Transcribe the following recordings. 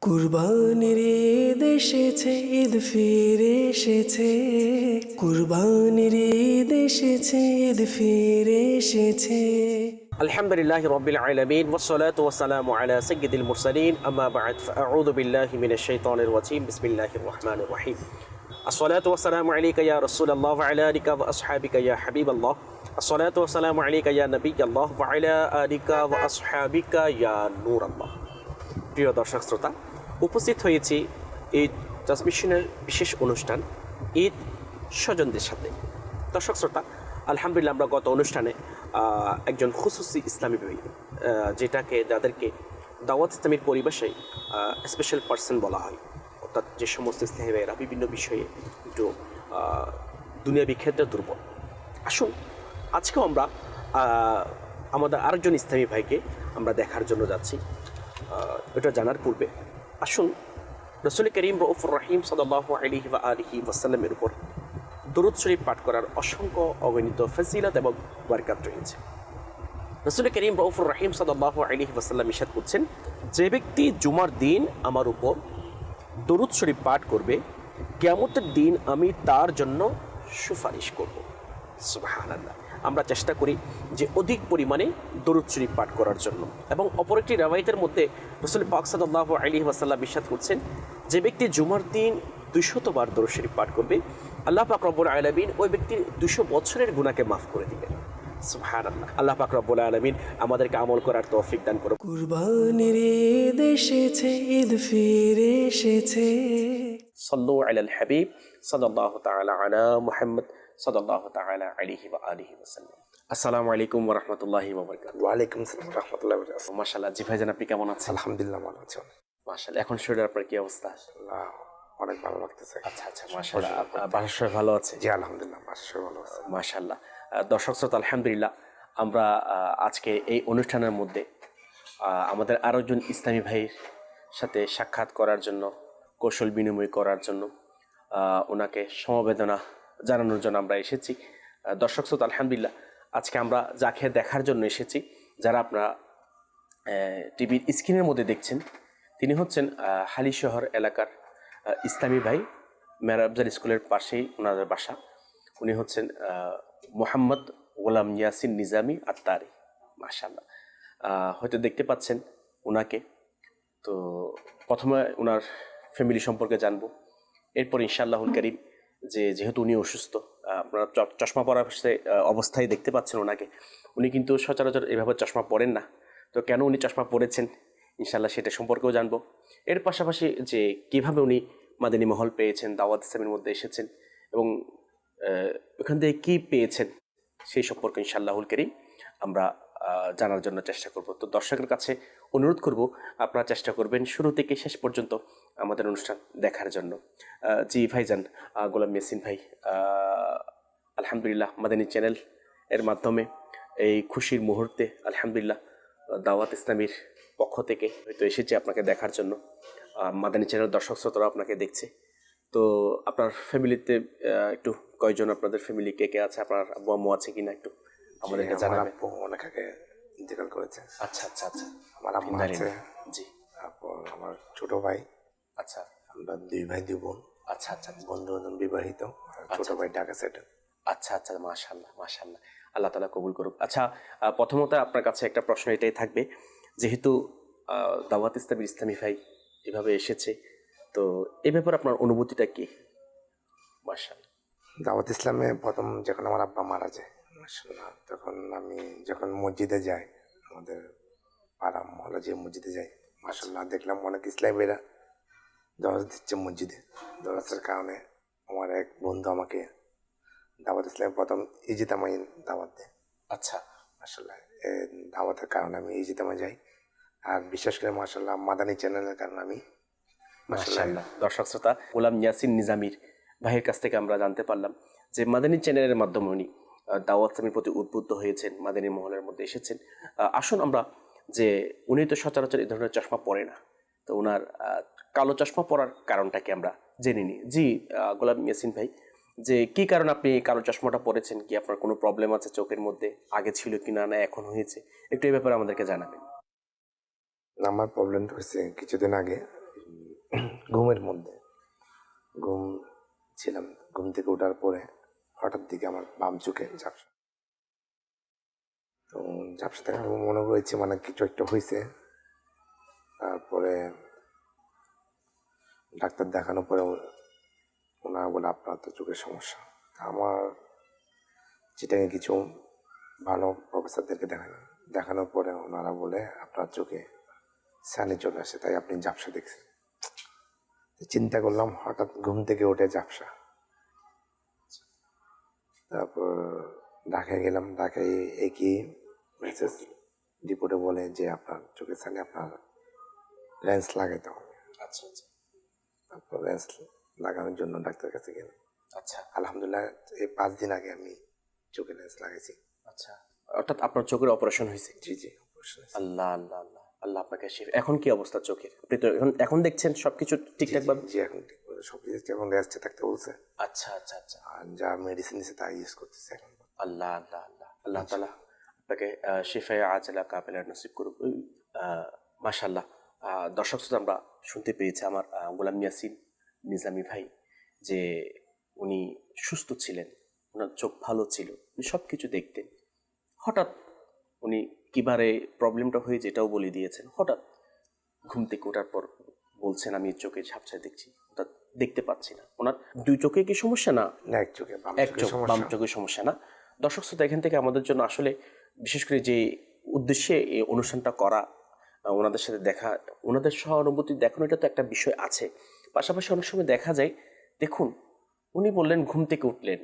কুরবানির ঈদ এসেছে ঈদ ফিরে এসেছে কুরবানির ঈদ এসেছে ঈদ ফিরে এসেছে الحمد لله رب العالمين والصلاة والسلام على سيد المرسلين أما بعد فأعوذ بالله من الشيطان الرجيم بسم الله الرحمن الرحيم الصلاة والسلام عليك يا رسول الله وعلى آلك وأصحابك يا حبيب الله الصلاة والسلام عليك يا نبي الله وعلى آلك وأصحابك يا نور الله প্রিয় দর্শক শ্রোতা উপস্থিত হয়েছি এই ট্রান্সমিশনের বিশেষ অনুষ্ঠান ঈদ স্বজনদের সাথে। দর্শক শ্রোতা, আলহামদুলিল্লাহ আমরা গত অনুষ্ঠানে একজন খুসুসি ইসলামী যেটাকে যাদেরকে দাওয়াত ইসলামীর পরিবেশে স্পেশাল পার্সন বলা হয়। অর্থাৎ যে সমস্ত ইসলামী ভাইয়েরা বিভিন্ন বিষয়ে একটু দুনিয়াবি ক্ষেত্রে দুর্বল। আসুন, আজকেও আমরা আমাদের আরেকজন ইসলামী ভাইকে আমরা দেখার জন্য যাচ্ছি। এটা জানার পূর্বে আসুন, রসুল করিম রউফুর রহিম সদাল্লাহ আলিহি বা আলিহি ওয়াসাল্লামের উপর দরুদ শরীফ পাঠ করার অসংখ্য অগণিত ফজিলত এবং বারকাত রয়েছে। রসুল করিম রউফুর রহিম সদাল্লাহ আলিহি ওয়াসাল্লাম ইসাদ করছেন, যে ব্যক্তি জুমার দিন আমার উপর দরুদ শরীফ পাঠ করবে, কেয়ামতের দিন আমি তার জন্য সুপারিশ করব। সুবাহান আমরা চেষ্টা করি যে অধিক পরিমাণে দরুদ শরীফ পাঠ করার জন্য। এবং অপর একটি রাওয়ায়তের মধ্যে রসুল পাক আলী ওয়াসাল্লাম বিশ্বাস করছেন যে ব্যক্তি জুমার দিন দুশতবার দরুদ শরীফ পাঠ করবে আল্লাহ পাক রব্বুল আলমিন ওই ব্যক্তির দুশো বছরের গুণাকে মাফ করে দিবেন। সুবহানাল্লাহ। আল্লাহ পাক রব্বুল আলামিন আমাদেরকে আমল করার তৌফিক দান করুন। কুরবানির ঈদ ঈদ ফিরে এসেছে। সাল্লু আলাল হাবিব সাল্লাল্লাহু তাআলা আলা মুহাম্মদ সদাল্লাহ তালা আলিহি বা আলিহি ওসাল্লাম আসসালামু আলাইকুম রহমতুল্লাহি ওয়ালাইকুম আসসালাম রহমতুল্লাহ মাসাল্লাহ জি আপনি কেমন আছেন? আলহামদুলিল্লাহ ভালো মাসাল্লাহ এখন আপনার কি অবস্থা? আল্লাহ অনেক ভালো লাগতেছে। আচ্ছা আচ্ছা মাসাল্লাহ বাসার সবাই ভালো আছে? জি আলহামদুলিল্লাহ বাসার সবাই ভালো আছে। মাসাল্লাহ দর্শক শ্রোতা আলহামদুলিল্লাহ আমরা আজকে এই অনুষ্ঠানের মধ্যে আমাদের আরও একজন ইসলামী ভাইয়ের সাথে সাক্ষাৎ করার জন্য কৌশল বিনিময় করার জন্য ওনাকে সমবেদনা জানানোর জন্য আমরা এসেছি। দর্শক শ্রোতা আলহামদুলিল্লাহ আজকে আমরা যাকে দেখার জন্য এসেছি যারা আপনারা টিভির স্ক্রিনের মধ্যে দেখছেন তিনি হচ্ছেন হালিশহর এলাকার ইসলামী ভাই মেরাবজার স্কুলের পাশেই ওনাদের বাসা। উনি হচ্ছেন মোহাম্মদ গোলাম ইয়াসিন নিজামি আত্মারি মাশাল্লাহ আহ, হয়তো দেখতে পাচ্ছেন ওনাকে তো প্রথমে ওনার ফ্যামিলি সম্পর্কে জানব। এরপর ইনশাআল্লাহুল করিম যে যেহেতু উনি অসুস্থ আপনারা চশমা পরা অবস্থায় দেখতে পাচ্ছেন ওনাকে। উনি কিন্তু সচরাচর এভাবে চশমা পরেন না। তো কেন উনি চশমা পরেছেন? ইনশাল্লাহ সেটা সম্পর্কেও জানব। এর পাশাপাশি যে কীভাবে উনি মাদিনী মহল পেয়েছেন, দাওয়াত ইসলামের মধ্যে এসেছেন এবং ওখান থেকে কী পেয়েছেন সেই সম্পর্কে ইনশাআল্লাহুল করিম আমরা জানার জন্য চেষ্টা করব। তো দর্শকের কাছে অনুরোধ করব, আপনারা চেষ্টা করবেন শুরু থেকে শেষ পর্যন্ত আমাদের অনুষ্ঠান দেখার জন্য। জি ভাইজান গোলাম মেসিন ভাই আলহামদুলিল্লাহ, মাদানী চ্যানেল এর মাধ্যমে এই খুশির মুহূর্তে আলহামদুলিল্লাহ, দাওয়াত ইসলামীর পক্ষ থেকে হয়তো এসেছে আপনাকে দেখার জন্য। মাদানী চ্যানেল দর্শক শ্রোতারা আপনাকে দেখছে। তো আপনার ফ্যামিলিতে একটু কয়জন আপনাদের ফ্যামিলি কে কে আছে? আপনার আব্বু আম্মু আছে কিনা একটু? আমাদেরকে জানাবেন? আব্বু অনেক আগে ইন্তেকাল করেছে। আচ্ছা আচ্ছা আচ্ছা। আমার আম্মা আছে। জি। তারপর আমার ছোট ভাই। আচ্ছা। আমরা দুই ভাই দুই বোন। আচ্ছা আচ্ছা আচ্ছা। বন্ধু বান্ধব বিবাহিত। আর ছোট ভাই ঢাকা সেটেল আচ্ছা আচ্ছা মাশাল্লাহ মাশাল্লাহ আল্লাহ তালা কবুল করুক। আচ্ছা প্রথমত আপনার কাছে একটা প্রশ্ন এটাই থাকবে। যেহেতু দাওয়াত ইসলামী ইসলামী ভাই এভাবে এসেছে তো এ ব্যাপারে আপনার অনুভূতিটা কি? মাশাল্লাহ দাওয়াত ইসলামে প্রথম যখন আমার আব্বা মারা যায় তখন আমি যখন মসজিদে যাই আমাদের পাড়া মহল্লা যে মসজিদে যাই মাসাল্লাহ দেখলাম অনেক ইসলামীরা দরজ দিচ্ছে মসজিদে। দরজের কারণে আমার এক বন্ধু আমাকে দাওয়াত ইসলামে প্রথম ইজিতামাই দাওয়াত দেয়। আচ্ছা। মাসাল্লাহ দাওয়াতের কারণে আমি ইজিতামা যাই। আর বিশেষ করে মাসাল্লাহ মাদানী চ্যানেলের কারণে আমি মাসাল্লাহ দর্শক শ্রোতা গোলাম ইয়াসিন নিজামির ভাইয়ের কাছ থেকে আমরা জানতে পারলাম যে মাদানী চ্যানেলের মাধ্যমে উনি আহ, দাওয়াত ইসলামের প্রতি উদ্বুদ্ধ হয়েছেন মাদানী মহলের মধ্যে এসেছেন। আসুন আমরা যে উনি তো সচরাচর এই ধরনের চশমা পরে না তো ওনার কালো চশমা পরার কারণটাকে আমরা জেনে নিই। জি গোলাম ইয়াসিন ভাই যে কি কারণ আপনি কালো চশমাটা পরেছেন? কি আপনার কোনো প্রবলেম আছে চোখের মধ্যে? আগে ছিল কি না না এখন হয়েছে? একটু এই ব্যাপারে আমাদেরকে জানাবেন। আমার প্রবলেম হয়েছে কিছুদিন আগে ঘুমের মধ্যে। ঘুম ছিলাম ঘুম থেকে ওঠার পরে হঠাৎ দিকে আমার বাম চোখে ঝাপসা। তো ঝাপসা থেকে আমি মনে হয়েছে মানে কিছু একটা হয়েছে। তারপরে ডাক্তার দেখানোর পরে ওনারা বলে, আপনার তো চোখের সমস্যা। আমার চিটাঙে কিছু ভালো প্রফেসরদেরকে দেখানো, দেখানোর পরে ওনারা বলে, আপনার চোখে সানি চলে আসে, তাই আপনি ঝাপসা দেখছেন। চিন্তা করলাম, হঠাৎ ঘুম থেকে উঠে ঝাপসা। তারপর ঢাকায় গেলাম ঢাকায় একই মেসেজ রিপোর্টে বলে যে আপনার চোখের সামনে আপনার লেন্স লাগাইতে হবে। আচ্ছা আচ্ছা। তারপর লেন্স লাগানোর জন্য ডাক্তারের কাছে গেলাম। আচ্ছা। আলহামদুলিল্লাহ এই পাঁচ দিন আগে আমি চোখে লেন্স লাগাইছি। আচ্ছা। অর্থাৎ আপনার চোখের অপারেশন হয়েছে? জি জি অবশ্যই আল্লাহ আল্লাহ আল্লাহ। আল্লাহ আপনাকে এখন কি অবস্থা চোখের? আপনি তো এখন এখন দেখছেন সবকিছু ঠিকঠাক ভাবে? জি এখন ঠিক। সব এখন রেস্টে থাকতে বলছে? আচ্ছা আচ্ছা আচ্ছা। আর যা মেডিসিন দিছে তা ইউজ করতেছে এখন। আল্লাহ আল্লাহ আল্লাহ। আল্লাহ তালা আপনাকে শিফায় আজলা কাপেলার নসিব করুক। ওই মাশাল্লাহ দর্শক শ্রোতা আমরা শুনতে পেয়েছি আমার গোলাম ইয়াসিন নিজামি ভাই যে উনি সুস্থ ছিলেন ওনার চোখ ভালো ছিল উনি সব কিছু দেখতেন। হঠাৎ উনি কিবারে প্রবলেমটা হয়ে যেটাও বলে দিয়েছেন। হঠাৎ ঘুম থেকে ওঠার পর বলছেন আমি চোখে ঝাপসায় দেখছি। দেখতে পাচ্ছি না। ওনার দুই চোখে কি সমস্যা না? এক চোখে এক চোখে চোখ বাম সমস্যা। সমস্যা না। দর্শক শ্রোতা এখান থেকে আমাদের জন্য আসলে বিশেষ করে যে উদ্দেশ্যে এই অনুষ্ঠানটা করা ওনাদের সাথে দেখা ওনাদের সহানুভূতি দেখানো এটা তো একটা বিষয় আছে। পাশাপাশি অনেক সময় দেখা যায় দেখুন উনি বললেন ঘুম থেকে উঠলেন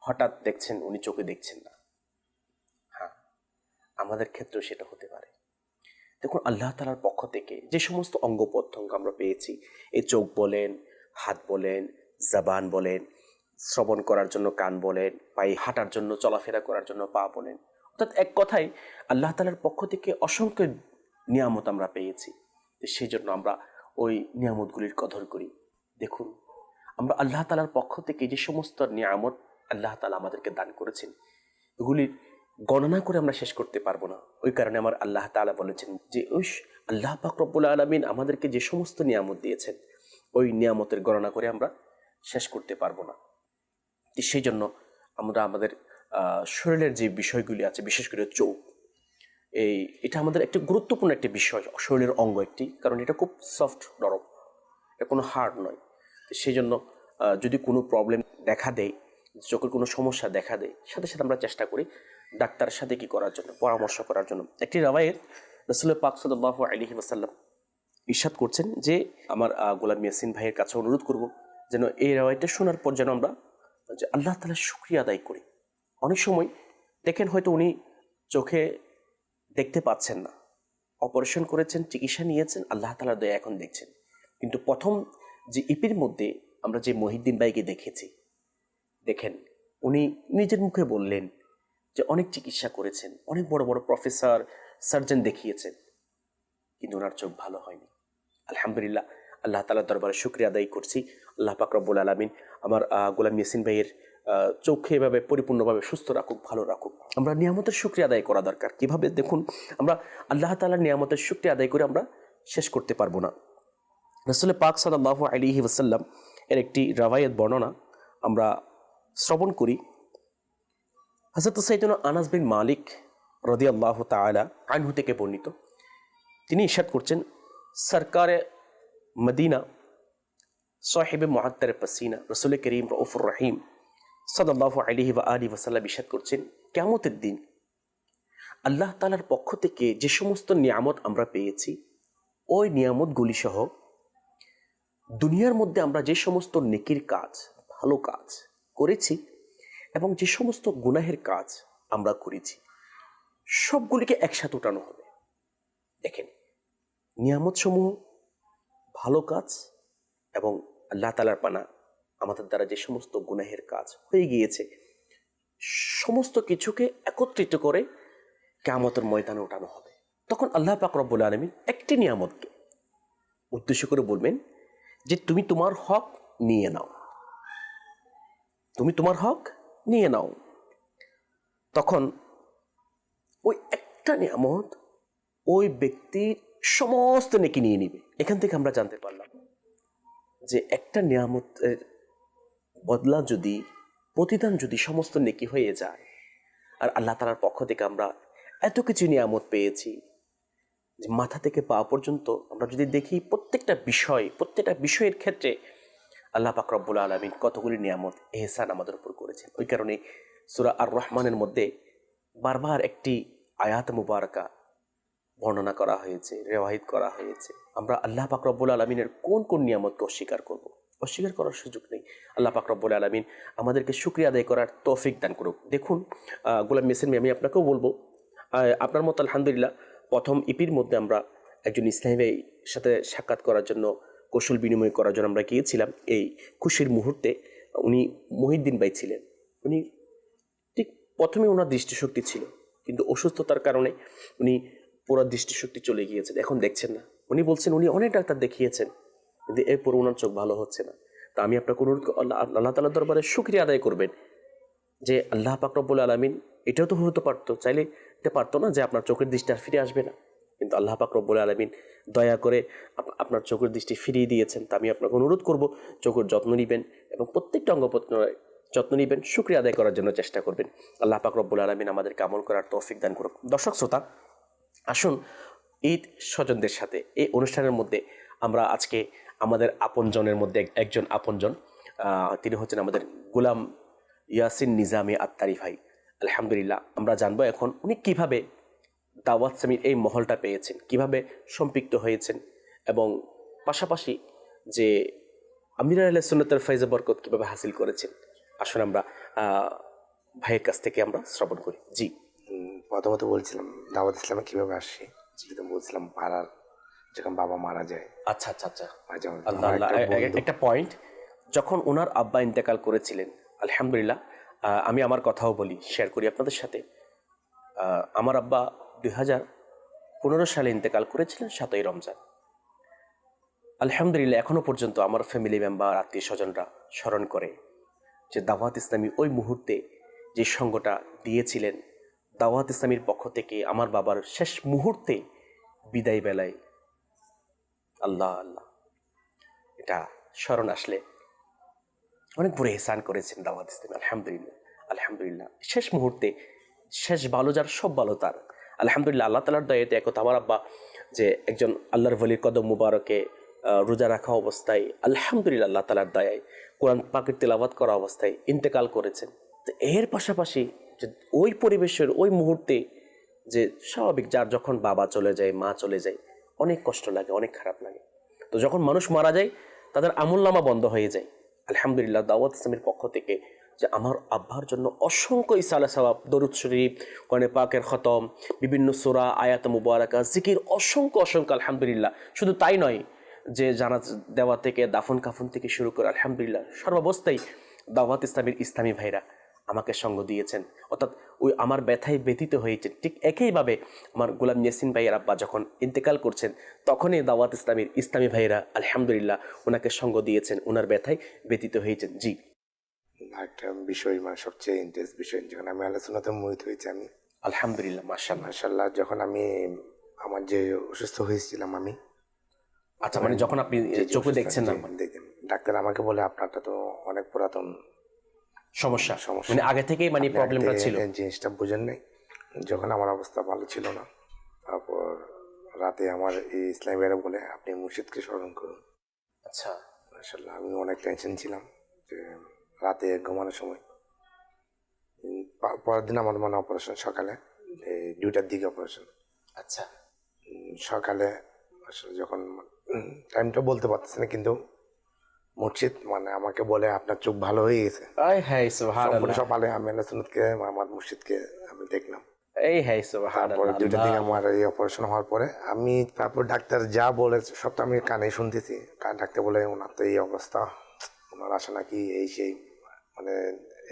হঠাৎ দেখছেন উনি চোখে দেখছেন না। হ্যাঁ আমাদের ক্ষেত্রেও সেটা হতে পারে। দেখুন আল্লাহ তালার পক্ষ থেকে যে সমস্ত অঙ্গ প্রত্যঙ্গ আমরা পেয়েছি এই চোখ বলেন হাত বলেন, জবান বলেন, শ্রবণ করার জন্য কান বলেন, পায়ে হাঁটার জন্য, চলাফেরা করার জন্য পা বলেন। অর্থাৎ এক কথায় আল্লাহ তালার পক্ষ থেকে অসংখ্য নিয়ামত আমরা পেয়েছি। সেই জন্য আমরা ওই নিয়ামতগুলির কদর করি। দেখুন, আমরা আল্লাহ তালার পক্ষ থেকে যে সমস্ত নিয়ামত আল্লাহ তালা আমাদেরকে দান করেছেন, এগুলির গণনা করে আমরা শেষ করতে পারব না। ওই কারণে আমার আল্লাহ তাআলা বলেছেন যে ওই আল্লাহ পাক রব্বুল আলমিন আমাদেরকে যে সমস্ত নিয়ামত দিয়েছেন ওই নিয়ামতের গণনা করে আমরা শেষ করতে পারব না। সেই জন্য আমরা আমাদের শরীরের যে বিষয়গুলি আছে, বিশেষ করে চোখ, এই, এটা আমাদের একটি গুরুত্বপূর্ণ একটি বিষয়, শরীরের অঙ্গ একটি, কারণ এটা খুব সফট নরম, এটা কোনো হার্ড নয়। সেই জন্য যদি কোনো প্রবলেম দেখা দেয়, চোখের কোনো সমস্যা দেখা দেয়, সাথে সাথে আমরা চেষ্টা করি ডাক্তারের সাথে কি করার জন্য, পরামর্শ করার জন্য। একটি রাবায়ের রসুল পাক সাল্লাহ আলহি ওসাল্লাম ইরশাদ করছেন যে আমার গোলাম ইয়াসিন ভাইয়ের কাছে অনুরোধ করব যেন এই রাওয়ায়টা শোনার পর যেন আমরা যে আল্লাহ তালা শুক্রিয়া আদায় করি। অনেক সময় দেখেন হয়তো উনি চোখে দেখতে পাচ্ছেন না। অপারেশন করেছেন, চিকিৎসা নিয়েছেন, আল্লাহ তালার দয়া এখন দেখছেন। কিন্তু প্রথম যে ইপির মধ্যে আমরা যে মহিদ্দিন ভাইকে দেখেছি, দেখেন উনি নিজের মুখে বললেন যে অনেক চিকিৎসা করেছেন, অনেক বড় বড় প্রফেসর, সার্জন দেখিয়েছেন, কিন্তু ওনার চোখ ভালো হয়নি। আলহামদুলিল্লাহ, আল্লাহ তালার দরবারে শুক্রিয়া আদায় করছি। আল্লাহ পাক রব্বুল আলমিন আমার গোলাম ইয়াসিন ভাইয়ের চোখে এভাবে পরিপূর্ণভাবে সুস্থ রাখুক, ভালো রাখুক। আমরা নিয়ামতের শুক্রিয়া আদায় করা দরকার। কীভাবে? দেখুন, আমরা আল্লাহ তালার নিয়ামতের শুক্রিয়া আদায় করে আমরা শেষ করতে পারব না। রসুল পাক সাল্লাহ আলিহি ওসাল্লাম এর একটি রাভায়েত বর্ণনা আমরা শ্রবণ করি। হজরত সাইদুল আনাস বিন মালিক রদি আল্লাহ তালা আনহু থেকে বর্ণিত। তিনি ইশাদ করছেন সরকারে মদিনা সাহেব মহাত্তার পসিনা রসুল করিম রউফুর রহিম সদাল্লাহ আলিহি বা আলী ওসাল্লাম ইশাদ করছেন কেমতের দিন আল্লাহ তালার পক্ষ থেকে যে সমস্ত নিয়ামত আমরা পেয়েছি ওই নিয়ামতগুলি সহ দুনিয়ার মধ্যে আমরা যে সমস্ত নেকির কাজ ভালো কাজ করেছি এবং যে সমস্ত গুনাহের কাজ আমরা করেছি সবগুলিকে একসাথে উঠানো হবে। দেখেন নিয়ামত সমূহ ভালো কাজ এবং আল্লাহ তালার পানা আমাদের দ্বারা যে সমস্ত গুনাহের কাজ হয়ে গিয়েছে, সমস্ত কিছুকে একত্রিত করে কেমতের ময়দানে ওঠানো হবে। তখন আল্লাহ পাক রব্বুল আলমিন একটি নিয়ামতকে উদ্দেশ্য করে বলবেন যে তুমি তোমার হক নিয়ে নাও। তুমি তোমার হক নিয়ে নাও। তখন ওই একটা নিয়ামত ওই ব্যক্তির সমস্ত নেকি নিয়ে নিবে। এখান থেকে আমরা জানতে পারলাম যে একটা নিয়ামতের বদলা যদি, প্রতিদান যদি সমস্ত নেকি হয়ে যায়, আর আল্লাহ তালার পক্ষ থেকে আমরা এত কিছু নিয়ামত পেয়েছি যে মাথা থেকে পা পর্যন্ত আমরা যদি দেখি প্রত্যেকটা বিষয়, প্রত্যেকটা বিষয়ের ক্ষেত্রে আল্লাহ পাক রব্বুল আলমিন কতগুলি নিয়ামত, এহসান আমাদের উপর করেছেন। ওই কারণে সুরা আর রহমানের মধ্যে বারবার একটি আয়াত মুবারকা বর্ণনা করা হয়েছে রেওয়াহিত করা হয়েছে। আমরা আল্লাহ পাক রব্বুল আলমিনের কোন কোন নিয়ামতকে অস্বীকার করব? অস্বীকার করার সুযোগ নেই। আল্লাহ পাক রব্বুল আলমিন আমাদেরকে শুক্রিয়া আদায় করার তৌফিক দান করুক। দেখুন গোলাম মেসেন আমি আপনাকেও বলব আপনার মতো আলহামদুলিল্লাহ প্রথম ইপির মধ্যে আমরা একজন ইসলামী সাথে সাক্ষাৎ করার জন্য, কৌশল বিনিময় করার জন্য আমরা গিয়েছিলাম। এই খুশির মুহূর্তে উনি মহিউদ্দিন ভাই ছিলেন। উনি ঠিক প্রথমে ওনার দৃষ্টিশক্তি ছিল, কিন্তু অসুস্থতার কারণে উনি পুরো দৃষ্টিশক্তি চলে গিয়েছে। এখন দেখছেন না। উনি বলছেন, উনি অনেক ডাক্তার দেখিয়েছেন, কিন্তু এরপর ওনার চোখ ভালো হচ্ছে না। তা আমি আপনাকে অনুরোধ আল্লাহ তালার দরবারে শুক্রিয়া আদায় করবেন যে আল্লাহ পাকরবুল আলমিন, এটাও তো হতে পারতো। চাইলে এটা পারতো না যে আপনার চোখের দৃষ্টি আর ফিরে আসবে না। কিন্তু আল্লাহ পাকরবুল আলমিন দয়া করে আপ- আপনার চোখের দৃষ্টি ফিরিয়ে দিয়েছেন। তা আমি আপনাকে অনুরোধ করব, চোখের যত্ন নেবেন এবং প্রত্যেকটা অঙ্গ যত্ন নেবেন, শুক্রিয়া আদায় করার জন্য চেষ্টা করবেন। আল্লাহ পাকরবুল আলমিন আমাদেরকে আমল করার তৌফিক দান করুক। দর্শক, শ্রোতা আসুন ঈদ স্বজনদের সাথে। এই অনুষ্ঠানের মধ্যে আমরা আজকে আমাদের আপনজনের মধ্যে একজন আপনজন তিনি হচ্ছেন আমাদের গোলাম ইয়াসিন নিজামী আত্মারি ভাই। আলহামদুলিল্লাহ, আমরা জানব এখন উনি কীভাবে দাওয়াত সামির এই মহলটা পেয়েছেন, কীভাবে সম্পৃক্ত হয়েছেন এবং পাশাপাশি যে আমির আল্লাহ সুন্নতের ফৈজ বরকত কীভাবে হাসিল করেছেন, আসুন আমরা ভাইয়ের কাছ থেকে আমরা শ্রবণ করি। জি। প্রথমত বলছিলাম দাওয়াত ইসলামে কীভাবে আসছি যেটা বলছিলাম পাড়ার যখন বাবা মারা যায়। আচ্ছা আচ্ছা আচ্ছা। একটা পয়েন্ট যখন ওনার আব্বা ইন্তেকাল করেছিলেন আলহামদুলিল্লাহ আমি আমার কথাও বলি শেয়ার করি আপনাদের সাথে। আমার আব্বা দুই হাজার পনেরো সালে ইন্তেকাল করেছিলেন সাতই রমজান। আলহামদুলিল্লাহ এখনও পর্যন্ত আমার ফ্যামিলি মেম্বার আত্মীয় স্বজনরা স্মরণ করে যে দাওয়াত ইসলামী ওই মুহূর্তে যে সঙ্গটা দিয়েছিলেন দাওয়াত ইসলামীর পক্ষ থেকে আমার বাবার শেষ মুহূর্তে বিদায় বেলায় আল্লাহ আল্লাহ। এটা স্মরণ আসলে অনেক বড় এহসান করেছেন দাওয়াত ইসলাম। আলহামদুলিল্লাহ আলহামদুলিল্লাহ। শেষ মুহূর্তে শেষ ভালো যার, সব ভালো তার। আলহামদুলিল্লাহ, আল্লাহ তালার দয়াতে একত আমার আব্বা যে একজন আল্লাহর ভলির কদম মুবারকে রোজা রাখা অবস্থায়, আলহামদুলিল্লাহ আল্লাহ তালার দয়ায় কোরআন পাকের তেলাবাত করা অবস্থায় ইন্তেকাল করেছেন। তো এর পাশাপাশি যে ওই পরিবেশের ওই মুহূর্তে যে স্বাভাবিক যার যখন বাবা চলে যায়, মা চলে যায়, অনেক কষ্ট লাগে, অনেক খারাপ লাগে। তো যখন মানুষ মারা যায়, তাদের আমুল্লামা বন্ধ হয়ে যায়। আলহামদুলিল্লাহ, দাওয়াত ইসলামের পক্ষ থেকে যে আমার আব্বার জন্য অসংখ্য ইসালা সবাব দরুদ শরীফ কনে পাকের খতম, বিভিন্ন সোরা, আয়াত মুবারাকা, জিকির, অসংখ্য অসংখ্য আলহামদুলিল্লাহ। শুধু তাই নয় যে জানা দেওয়া থেকে দাফন কাফন থেকে শুরু করে, আলহামদুলিল্লাহ, সর্বাবস্থায় দাওয়াত ইসলামের ইসলামী ভাইরা। আমাকে সঙ্গ দিয়েছেন। অর্থাৎ ওই আমার ব্যথায় ব্যতীত হয়েছে। ঠিক একইভাবে আমার গোলাম ইয়াসিন ভাইয়ের আব্বা যখন ইন্তেকাল করছেন তখনই দাওয়াত ইসলামের ইসলামী ভাইয়েরা আলহামদুলিল্লাহ ওনাকে সঙ্গ দিয়েছেন। ওনার ব্যথায় ব্যতীত হয়েছেন। জি। একটা বিষয় মানে সবচেয়ে ইন্টারেস্ট বিষয় যখন আমি আলোচনাতে মোহিত হয়েছি আমি। আলহামদুলিল্লাহ মাশাল্লাহ মার্শাল্লাহ যখন আমি আমার যে অসুস্থ হয়েছিলাম আমি। আচ্ছা মানে যখন আপনি চোখে দেখছেন না? দেখেন ডাক্তার আমাকে বলে আপনারটা তো অনেক পুরাতন। সমস্যা। মানে আগে থেকেই মানে প্রবলেমটা ছিল। জিনিসটা বুঝেন নাই। যখন আমার অবস্থা ভালো ছিল না তারপর রাতে আমার এই ইসলাম ভাইরা বলে আপনি মুর্শিদকে স্মরণ করুন। আচ্ছা। মার্শাল্লাহ আমি অনেক টেনশন ছিলাম যে রাতে ঘুমানোর সময়। পরের দিন আমার মানে অপারেশন সকালে এই দুইটার দিকে অপারেশন আচ্ছা। সকালে আসলে যখন টাইমটা বলতে পারতেছি না কিন্তু মুর্শিদ মানে আমাকে বলে আপনার চোখ ভালো হয়ে গেছে। হ্যাঁ সকালে আমি সুন্নতকে আমার মুর্শিদকে আমি দেখলাম। এই হ্যাঁ তারপরে দিন আমার এই অপারেশন হওয়ার পরে আমি তারপর ডাক্তার যা বলে সবটা আমি কানে শুনতেছি। কান ডাক্তার বলে ওনার তো এই অবস্থা। ওনার আশা নাকি এই সেই মানে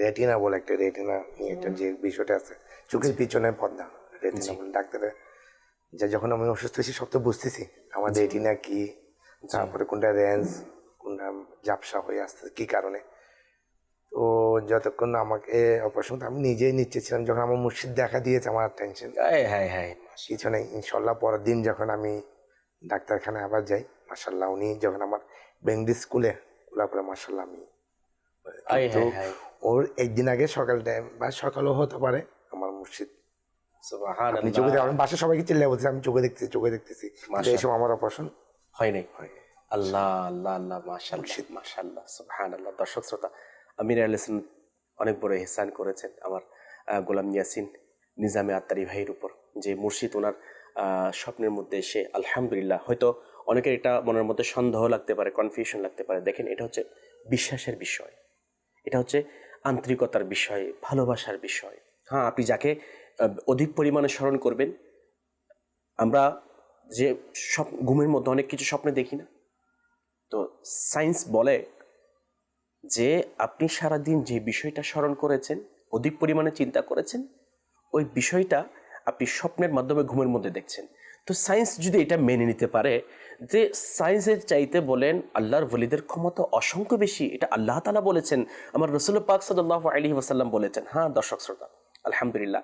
রেটিনা বলে একটা রেটিনা নিয়ে একটা যে বিষয়টা আছে চোখের পিছনে পর্দা। রেটিনা বলে ডাক্তারে যা যখন আমি অসুস্থ হয়েছি সব তো বুঝতেছি। আমার রেটিনা কি? তারপরে কোনটা রেঞ্জ? ঝাপসা হয়ে আসছে কি কারণে? তো যতক্ষণ আমাকে অপারেশন আমি নিজেই নিচ্ছে ছিলাম যখন আমার মুর্শিদ দেখা দিয়েছে আমার টেনশন হ্যাঁ হ্যাঁ কিছু নেই ইনশাল্লাহ পরের দিন যখন আমি ডাক্তারখানায় আবার যাই মাসাল্লাহ উনি যখন আমার বেঙ্গলি স্কুলে ওরা পরে মার্শাল্লাহ আমি তো হায় হায়। ওর একদিন আগে সকাল টাইম বা সকালও হতে পারে আমার মুর্শিদ। আমি চোখে আমি বাসায় সবাইকে চিল্লাই বলছি আমি চোখে দেখতেছি চোখে দেখতেছি এই সময় আমার অপারেশন হয় নাই। আল্লাহ আল্লাহ আল্লাহ মাশাল্লাহ মাশাল্লাহ সুবহানাল্লাহ। দর্শক শ্রোতা আমির আলিসন অনেক বড় এহসান করেছেন আমার গোলাম ইয়াসিন নিজামে আত্মারি ভাইয়ের উপর। যে মুর্শিদ ওনার স্বপ্নের মধ্যে এসে আলহামদুলিল্লাহ হয়তো অনেকের এটা মনের মধ্যে সন্দেহ লাগতে পারে কনফিউশন লাগতে পারে। দেখেন এটা হচ্ছে বিশ্বাসের বিষয়। এটা হচ্ছে আন্তরিকতার বিষয় ভালোবাসার বিষয়। হ্যাঁ আপনি যাকে অধিক পরিমাণে স্মরণ করবেন আমরা যে সব ঘুমের মধ্যে অনেক কিছু স্বপ্নে দেখি না। তো সায়েন্স বলে যে আপনি সারাদিন যে বিষয়টা স্মরণ করেছেন, অধিক পরিমাণে চিন্তা করেছেন, ওই বিষয়টা আপনি স্বপ্নের মাধ্যমে ঘুমের মধ্যে দেখছেন। তো সায়েন্স যদি এটা মেনে নিতে পারে যে সায়েন্সের চাইতে বলেন আল্লাহর ওলিদের ক্ষমতা অসংখ্য বেশি, এটা আল্লাহ তালা বলেছেন, আমার রসুল পাক সাল্লাহ আলী ওসাল্লাম বলেছেন। হ্যাঁ দর্শক শ্রোতা, আলহামদুলিল্লাহ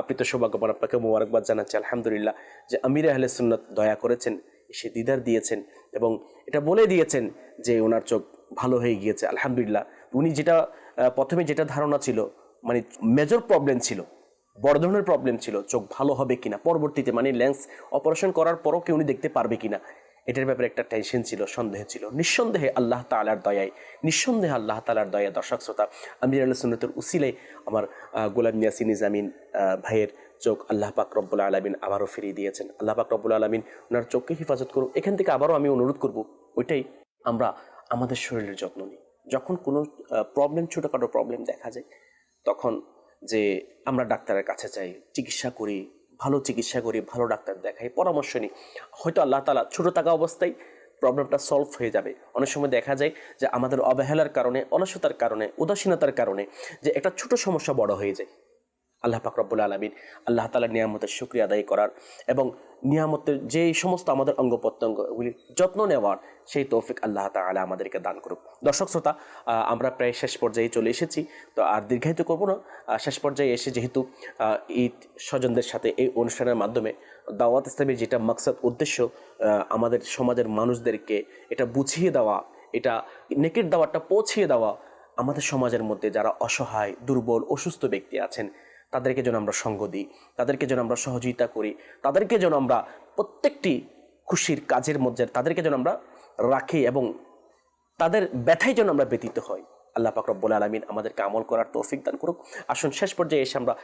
আপনি তো সৌভাগ্যবান আপনাকে মোবারকবাদ জানাচ্ছি, আলহামদুলিল্লাহ, যে আমির আহলে সুন্নত দয়া করেছেন সে দিদার দিয়েছেন এবং এটা বলে দিয়েছেন যে ওনার চোখ ভালো হয়ে গিয়েছে, আলহামদুলিল্লাহ। উনি যেটা প্রথমে যেটা ধারণা ছিল মানে মেজর প্রবলেম ছিল, বড় ধরনের প্রবলেম ছিল, চোখ ভালো হবে কিনা, পরবর্তীতে মানে লেন্স অপারেশন করার পরও কেউ উনি দেখতে পারবে কিনা, এটার ব্যাপারে একটা টেনশন ছিল, সন্দেহ ছিল। নিঃসন্দেহে আল্লাহ তালার দয়ায়, নিঃসন্দেহে আল্লাহ তালার দয়া, দর্শক শ্রোতা, আমির আল্লাহ সুন্নতের উসিলে আমার গোলাম ইয়াসিন নিজামিন ভাইয়ের চোখ আল্লাহ পাক রব্বুল আলমিন আবারও ফিরিয়ে দিয়েছেন। আল্লাহ পাক রব্বুল আলমিন ওনার চোখকে হেফাজত করুন এখান থেকে আবারও আমি অনুরোধ করব, ওইটাই আমরা আমাদের শরীরের যত্ন নিই। যখন কোনো প্রবলেম ছোটোখাটো প্রবলেম দেখা যায়, তখন যে আমরা ডাক্তারের কাছে চাই চিকিৎসা করি, ভালো চিকিৎসা করি, ভালো ডাক্তার দেখাই, পরামর্শ নিই, হয়তো আল্লাহ তালা ছোটো থাকা অবস্থায় প্রবলেমটা সলভ হয়ে যাবে। অনেক সময় দেখা যায় যে আমাদের অবহেলার কারণে অলসতার কারণে, উদাসীনতার কারণে যে একটা ছোট সমস্যা বড় হয়ে যায়। আল্লাহ পাক রব্বুল আলমিন আল্লাহ তালার নিয়ামতের শুক্রিয়া আদায় করার এবং নিয়ামতের যে সমস্ত আমাদের অঙ্গ প্রত্যঙ্গগুলি যত্ন নেওয়ার সেই তৌফিক আল্লাহ তালা আমাদেরকে দান করুক। দর্শক শ্রোতা আমরা প্রায় শেষ পর্যায়ে চলে এসেছি, তো আর দীর্ঘায়িত করব না। শেষ পর্যায়ে এসে যেহেতু ঈদ স্বজনদের সাথে এই অনুষ্ঠানের মাধ্যমে দাওয়াত ইসলামের যেটা মাকসাদ, উদ্দেশ্য আমাদের সমাজের মানুষদেরকে এটা বুঝিয়ে দেওয়া, এটা নেকের দাওয়াটা পৌঁছিয়ে দেওয়া, আমাদের সমাজের মধ্যে যারা অসহায়, দুর্বল, অসুস্থ ব্যক্তি আছেন তাদেরকে যেন আমরা সঙ্গ দিই, তাদেরকে যেন আমরা সহযোগিতা করি, তাদেরকে যেন আমরা প্রত্যেকটি খুশির কাজের মধ্যে তাদেরকে যেন আমরা রাখি এবং তাদের ব্যথায় যেন আমরা ব্যতীত হই। আল্লাহ পাক রব্বুল আলমিন আমাদেরকে আমল করার তৌফিক দান করুক। আসুন শেষ পর্যায়ে এসে আমরা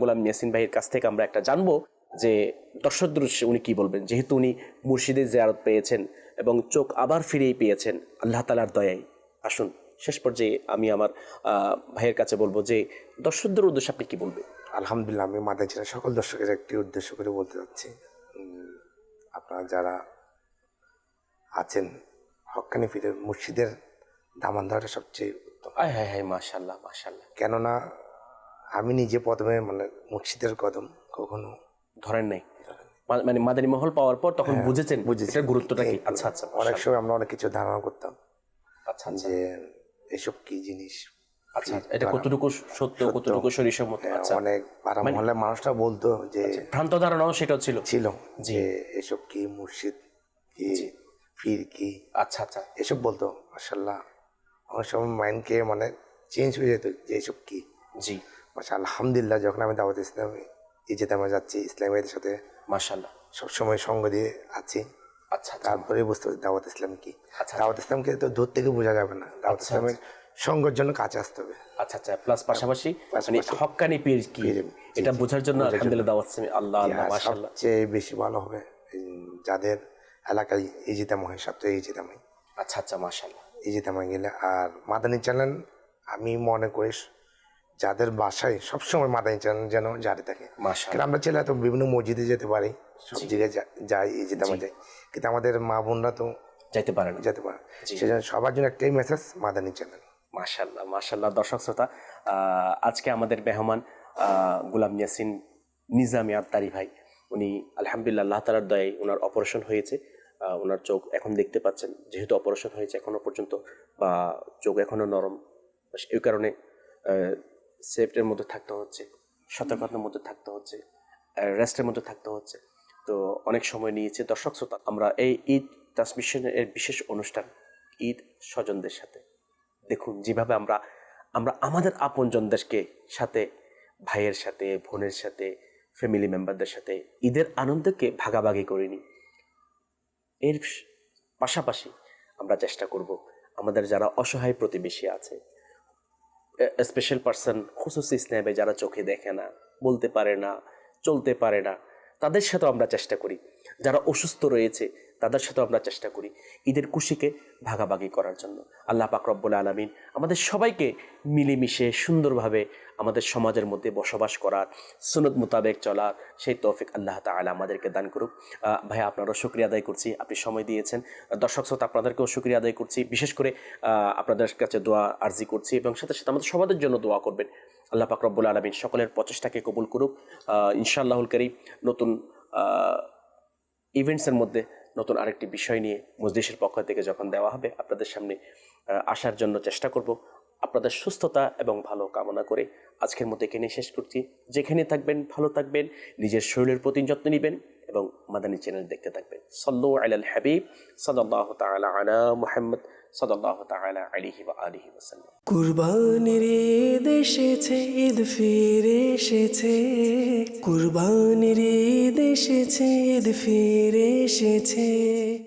গোলাম ইয়াসিন ভাইয়ের কাছ থেকে আমরা একটা জানব যে উদ্দেশ্যে উনি কি বলবেন? যেহেতু উনি মুর্শিদের জিয়ারত পেয়েছেন এবং চোখ আবার ফিরেই পেয়েছেন, আল্লাহ তালার দয়ায়। আসুন। শেষ পর্যায়ে আমি আমার ভাইয়ের কাছে বলব যে দর্শকদের উদ্দেশ্যে আপনি কি বলবেন? আলহামদুলিল্লাহ আমি মাদায় ছিলেন সকল দর্শকের একটি উদ্দেশ্য করে বলতে চাচ্ছি। আপনারা যারা আছেন হক্কানি ফিরে মুর্শিদের দামান ধরাটা সবচেয়ে উত্তম। আয় হায় হায় মাশাল্লাহ মাশাল্লাহ কেননা আমি নিজে প্রথমে মানে মুর্শিদের কদম কখনো ধরেন নাই। মানে মাদানী মহল পাওয়ার পর তখন বুঝেছেন বুঝেছেন গুরুত্বটা কি? আচ্ছা আচ্ছা অনেক সময় আমরা অনেক কিছু ধারণা করতাম আচ্ছা আচ্ছা। যে এসব কি জিনিস? আচ্ছা এটা কতটুকু সত্য কতটুকু শরীরসম্মত হ্যাঁ, আচ্ছা। অনেক পাড়া মহল্লার মানুষরা বলতো যে ভ্রান্ত ধারণাও সেটাও ছিল। ছিল যে এসব কি মুর্শিদ কি ফির কি? আচ্ছা আচ্ছা। এসব বলতো মাসাল্লাহ অনেক সময় মাইন্ডকে মানে চেঞ্জ হয়ে যেত যে এসব কি। জি। মাসা আলহামদুলিল্লাহ যখন আমি দাওয়াত ইসলাম এই যেতে আমরা যাচ্ছি ইসলামের সাথে মাশাল্লাহ সবসময় সঙ্গ দিয়ে আছি। আচ্ছা আচ্ছা। তারপরে বুঝতে পারছি দাওয়াত ইসলাম কি? আচ্ছা, দাওয়াত ইসলামকে তো দূর থেকে বোঝা যাবে না। দাওয়াত ইসলামের সঙ্গের জন্য কাছে আসতে হবে। আচ্ছা আচ্ছা প্লাস পাশাপাশি মানে হক্কানি পীর কি? এটা বোঝার জন্য আলহামদুলিল্লাহ দাওয়াত ইসলামী আল্লাহ আল্লাহ আর মাশাল্লাহ সবচেয়ে বেশি ভালো হবে যাদের এলাকায় ইজিতাম হয় সবচেয়ে ইজিতাম হয় আচ্ছা আচ্ছা মাশাল্লাহ ইজিতামে গেলে আর মাদানী চ্যানেল আমি মনে করি যাদের বাসায় সবসময় মাদানী চ্যানেল যেন জারি থাকে। কারণ আমরা ছেলে তো বিভিন্ন মসজিদে যেতে পারি সব জায়গায় যা- যেতে ইজিতামে যাই। কিন্তু আমাদের মা বোনরা তো যাইতে পারে না। যেতে পারে সেজন্য সবার জন্য একটাই মেসেজ মাদানী চ্যানেল মাশাল্লাহ মাশাল্লাহ দর্শক শ্রোতা আজকে আমাদের মেহমান গুলাম ইয়াসিন নিজামি আত্মারি ভাই। উনি আলহামদুলিল্লাহ আল্লাহ তালার দয়ায় ওনার অপারেশন হয়েছে। ওনার চোখ এখন দেখতে পাচ্ছেন। যেহেতু অপারেশন হয়েছে এখনও পর্যন্ত বা চোখ এখনও নরম এই কারণে সেফটের মধ্যে থাকতে হচ্ছে, সতর্কতার মধ্যে থাকতে হচ্ছে রেস্টের মধ্যে থাকতে হচ্ছে। তো অনেক সময় নিয়েছে। দর্শক শ্রোতা, আমরা এই ঈদ ট্রান্সমিশনের বিশেষ অনুষ্ঠান, ঈদ স্বজনদের সাথে দেখুন যেভাবে আমরা আমরা আমাদের আপনজনদেরকে সাথে, ভাইয়ের সাথে, বোনের সাথে ফ্যামিলি মেম্বারদের সাথে ঈদের আনন্দকে ভাগাভাগি করে নিই। এর পাশাপাশি আমরা চেষ্টা করব আমাদের যারা অসহায় প্রতিবেশী আছে স্পেশাল পার্সন খুসুসি স্ন্যাবে যারা চোখে দেখে না, বলতে পারে না, চলতে পারে না, তাদের সাথেও আমরা চেষ্টা করি। যারা অসুস্থ রয়েছে, তাদের সাথেও আমরা চেষ্টা করি ঈদের খুশিকে ভাগাভাগি করার জন্য। আল্লাহ পাক রব্বুল আলমিন আমাদের সবাইকে মিলেমিশে সুন্দরভাবে আমাদের সমাজের মধ্যে বসবাস করার সুনত মোতাবেক চলার সেই তৌফিক আল্লাহ তাআলা আমাদেরকে দান করুক। ভাইয়া, আপনারও শুক্রিয়া আদায় করছি, আপনি সময় দিয়েছেন। দর্শক শ্রোতা, আপনাদেরকেও শুক্রিয়া আদায় করছি। বিশেষ করে আপনাদের কাছে দোয়া আর্জি করছি এবং সাথে সাথে আমাদের সবাদের জন্য দোয়া করবেন। আল্লাহ পাক রব্বুল আলমিন সকলের প্রচেষ্টাকে কবুল করুক। ইনশাআল্লাহুল করিম নতুন ইভেন্টসের মধ্যে নতুন আরেকটি বিষয় নিয়ে মজলিসের পক্ষ থেকে যখন দেওয়া হবে, আপনাদের সামনে আসার জন্য চেষ্টা করব। আপনাদের সুস্থতা এবং ভালো কামনা করে আজকের মতো এখানে শেষ করছি। যেখানে থাকবেন, ভালো থাকবেন, নিজের শরীরের প্রতি যত্ন নেবেন এবং মাদানী চ্যানেল দেখতে থাকবেন। সল্লু আলাল হাবিব সাল্লাহ তালা আলা মুহাম্মদ। সাল্লাহ তাআলা আলিহি ওয়া আলিহি ওয়াসাল্লাম। কুরবানির ঈদ এসেছে, ঈদ ফিরে এসেছে। কুরবানির ঈদ এসেছে, ঈদ ফিরে এসেছে।